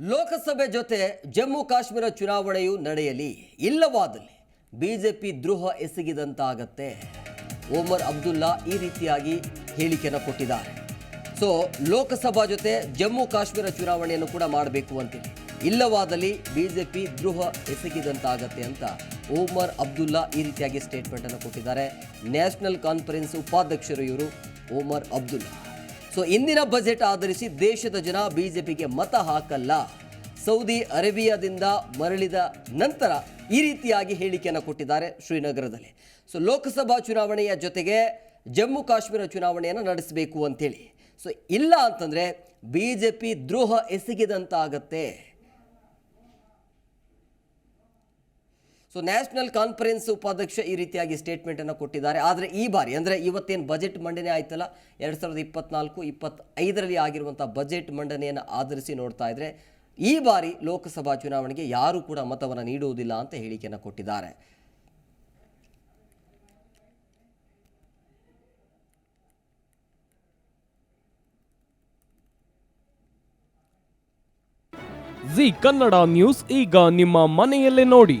ಲೋಕಸಭೆ ಜೊತೆ ಜಮ್ಮು ಕಾಶ್ಮೀರ ಚುನಾವಣೆಯು ನಡೆಯಲಿ, ಇಲ್ಲವಾದಲ್ಲಿ ಬಿಜೆಪಿ ದ್ರೋಹ ಎಸಗಿದಂತಾಗತ್ತೆ. ಓಮರ್ ಅಬ್ದುಲ್ಲಾ ಈ ರೀತಿಯಾಗಿ ಹೇಳಿಕೆಯನ್ನು ಕೊಟ್ಟಿದ್ದಾರೆ. ಸೊ, ಲೋಕಸಭಾ ಜೊತೆ ಜಮ್ಮು ಕಾಶ್ಮೀರ ಚುನಾವಣೆಯನ್ನು ಕೂಡ ಮಾಡಬೇಕು ಅಂತೇಳಿ ಇಲ್ಲವಾದಲ್ಲಿ ಬಿಜೆಪಿ ದ್ರೋಹ ಎಸಗಿದಂತಾಗತ್ತೆ ಅಂತ ಓಮರ್ ಅಬ್ದುಲ್ಲಾ ಈ ರೀತಿಯಾಗಿ ಸ್ಟೇಟ್ಮೆಂಟನ್ನು ಕೊಟ್ಟಿದ್ದಾರೆ. ನ್ಯಾಷನಲ್ ಕಾನ್ಫರೆನ್ಸ್ ಉಪಾಧ್ಯಕ್ಷರು ಇವರು ಓಮರ್ ಅಬ್ದುಲ್ಲಾ. ಸೊ ಇಂದಿನ ಬಜೆಟ್ ಆಧರಿಸಿ ದೇಶದ ಜನ ಬಿಜೆಪಿಗೆ ಮತ ಹಾಕಲ್ಲ. ಸೌದಿ ಅರೇಬಿಯಾದಿಂದ ಮರಳಿದ ನಂತರ ಈ ರೀತಿಯಾಗಿ ಹೇಳಿಕೆಯನ್ನು ಕೊಟ್ಟಿದ್ದಾರೆ ಶ್ರೀನಗರದಲ್ಲಿ. ಸೊ ಲೋಕಸಭಾ ಚುನಾವಣೆಯ ಜೊತೆಗೆ ಜಮ್ಮು ಕಾಶ್ಮೀರ ಚುನಾವಣೆಯನ್ನು ನಡೆಸಬೇಕು ಅಂತೇಳಿ. ಸೊ ಇಲ್ಲ ಅಂತಂದರೆ ಬಿ ಜೆ ಪಿ ದ್ರೋಹ ಎಸಗಿದಂತಾಗತ್ತೆ. ಸೊ ನ್ಯಾಷನಲ್ ಕಾನ್ಫರೆನ್ಸ್ ಉಪಾಧ್ಯಕ್ಷ ಈ ರೀತಿಯಾಗಿ ಸ್ಟೇಟ್ಮೆಂಟನ್ನು ಕೊಟ್ಟಿದ್ದಾರೆ. ಆದರೆ ಈ ಬಾರಿ, ಅಂದರೆ ಇವತ್ತೇನು ಬಜೆಟ್ ಮಂಡನೆ ಆಯ್ತಲ್ಲ? ಎರಡು ಸಾವಿರದ ಇಪ್ಪತ್ನಾಲ್ಕು, ಇಪ್ಪತ್ತೈದರಲ್ಲಿ ಆಗಿರುವಂಥ ಬಜೆಟ್ ಮಂಡನೆಯನ್ನು ಆಧರಿಸಿ ನೋಡ್ತಾ ಇದ್ದರೆ ಈ ಬಾರಿ ಲೋಕಸಭಾ ಚುನಾವಣೆಗೆ ಯಾರೂ ಕೂಡ ಮತವನ್ನು ನೀಡುವುದಿಲ್ಲ ಅಂತ ಹೇಳಿಕೆಯನ್ನು ಕೊಟ್ಟಿದ್ದಾರೆ. ಜಿ ಕನ್ನಡ ನ್ಯೂಸ್ ಈಗ ನಿಮ್ಮ ಮನೆಯಲ್ಲೇ ನೋಡಿ.